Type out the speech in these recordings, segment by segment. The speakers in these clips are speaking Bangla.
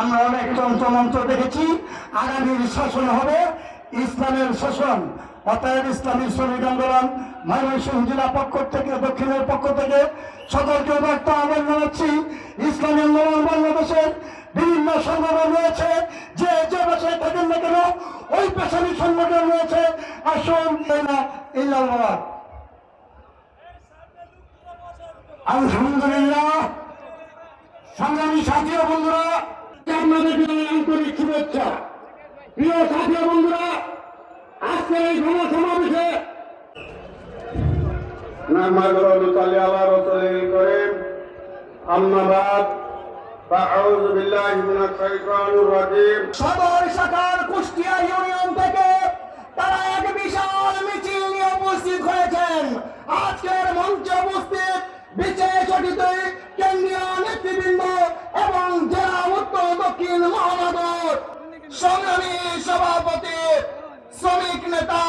আমরা অনেক তন্ত্রমন্ত্র দেখেছি। আগামীর শাসন হবে ইসলামের শাসন। অতএব ইসলামী শ্রমিক আন্দোলন ময়মনসিংহ জেলা পক্ষ থেকে, দক্ষিণের পক্ষ থেকে সকলকে বার্তা আহ্বান জানাচ্ছি। ইসলামী আন্দোলন বাংলাদেশের বিভিন্ন সংগঠন রয়েছে। যে যে ভাষায় থাকেন না কেন, ওই পেশারি সংগঠন রয়েছে। আসুন আলহামদুলিল্লাহ। সংগ্রামী সাথী বন্ধুরা আপনাদের বিদায় আন্তরিক শুভেচ্ছা। প্রিয় সাথী বন্ধুরা আজকের এই সমাবেশে সদর শাখার কুষ্টিয়া ইউনিয়ন থেকে তারা এক বিশাল মিছিল নিয়ে উপস্থিত হয়েছেন। সংগ্রামী সভাপতি, শ্রমিক নেতা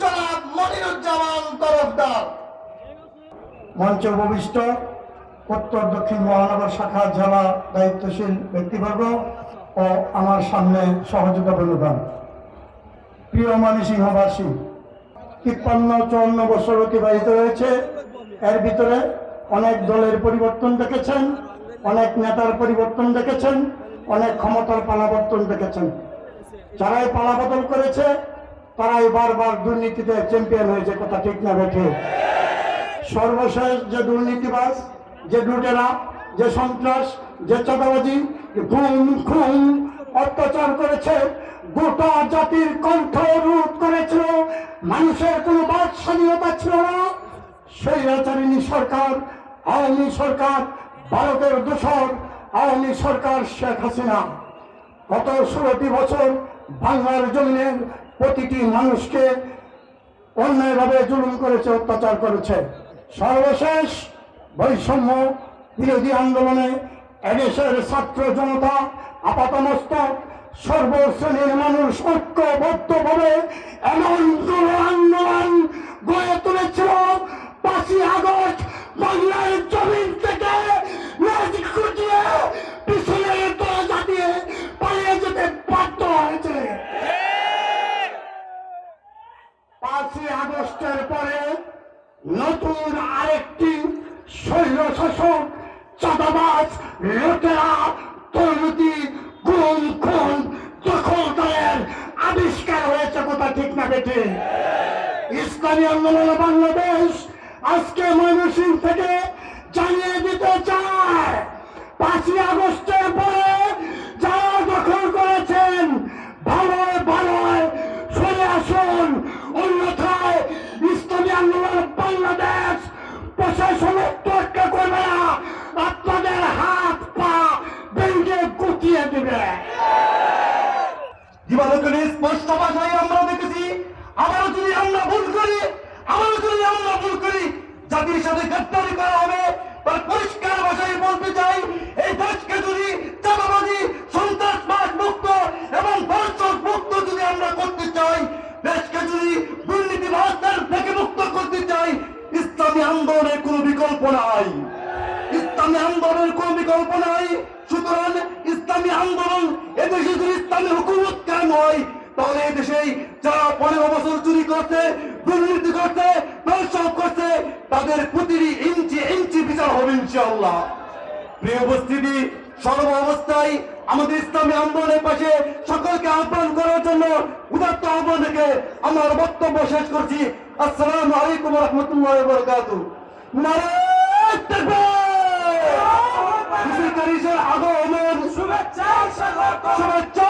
জনাব মনিরুজ্জামান তরফদার। মঞ্চ উপবিষ্ট, উত্তর দক্ষিণ মহানগর শাখা জেলা দায়িত্বশীল ব্যক্তিবর্গ ও আমার সামনে সহযোগিতা বন্ধুগণ। প্রিয় ময়মনসিংহবাসী তিপ্পান্ন চুয়ান্ন বছর অতিবাহিত হয়েছে। এর ভিতরে অনেক দলের পরিবর্তন দেখেছেন, অনেক নেতার পরিবর্তন দেখেছেন। অনেক ক্ষমতার পালাবর্তন দেখেছেন। যারাই পালাবদল করেছে, তারাই বারবার দুর্নীতিতে চ্যাম্পিয়ন হয়েছে, কথা ঠিক না বেঠে। সর্বশেষ যে দুর্নীতিবাজ, যে লুটেরা, যে সন্ত্রাস, যে চাঁদাবাজি গুম খুন অত্যাচার করেছে, গোটা জাতির কণ্ঠ রোধ করেছিল, মানুষের কোনো বাক স্বাধীনতা ছিল না। স্বৈরাচারিণী সরকার, আওয়ামী সরকার, ভারতের দোসর আওয়ামী সরকার শেখ হাসিনা গত ষোলোটি বছর বাংলার জমিনের প্রতিটি মানুষকে অন্যায়ভাবে জুলুম করেছে, অত্যাচার করেছে। সর্বশেষ বৈষম্য বিরোধী আন্দোলনে এদেশের ছাত্র জনতা আপাতমস্তক সর্বশ্রেণীর মানুষ ঐক্যবদ্ধভাবে এমন আন্দোলন নতুন আরেকটি শৈল শাসক চাঁদাবাজ লোকেরা দুর্নীতি গুণ খুন, দখলদারের আবিষ্কার হয়েছে কথা ঠিক না বেঠে। ইসলামী আন্দোলন বাংলাদেশ আজকে ময়মনসিং থেকে জানিয়ে দিতে চায় দেবে দিবালোকের স্পষ্ট ভাষায় আমরা দেখেছি, আবারও যদি আমরা ভুল করি, আবারও যদি আমরা ভুল করি, জাতির সাথে গ্রেপ্তারি করা হবে তার পরিষ্কার ভাষায় বলতে চাই এই দেশকে যদি চাঁদাবাজি সন্ত্রাসবাদ মুক্ত এবং ধর্ষক মুক্ত যদি আমরা করতে চাই দেশকে যদি দুর্নীতিবাসদের থেকে মুক্ত করতে চাই ইসলামী আন্দোলনের কোনো বিকল্প নাই ইসলামী আন্দোলনের কোন বিকল্প নাই। সুতরাং ইসলামী আন্দোলন এদেশে যদি ইসলামী হুকুমত কায়েম হয়, তাহলে এদেশে যারা পনেরো বছর চুরি করছে, দুর্নীতি করছে দর্শক করছে, তাদের প্রতিটি ইঞ্চি ইঞ্চি বিচার হবে ইনশাআল্লাহ। প্রিয় উপস্থিতি, সর্ব অবস্থায় আমাদের ইসলামী আন্দোলনের পাশে সকলকে আহ্বান করার জন্য উদাত্ত আহ্বান রেখে আমার বক্তব্য শেষ করছি। আসসালামু আলাইকুম রহমতুল্লাহ বরকাত নারায়ণ মিছিলকারীদের আগমন। শুভেচ্ছা শুভেচ্ছা।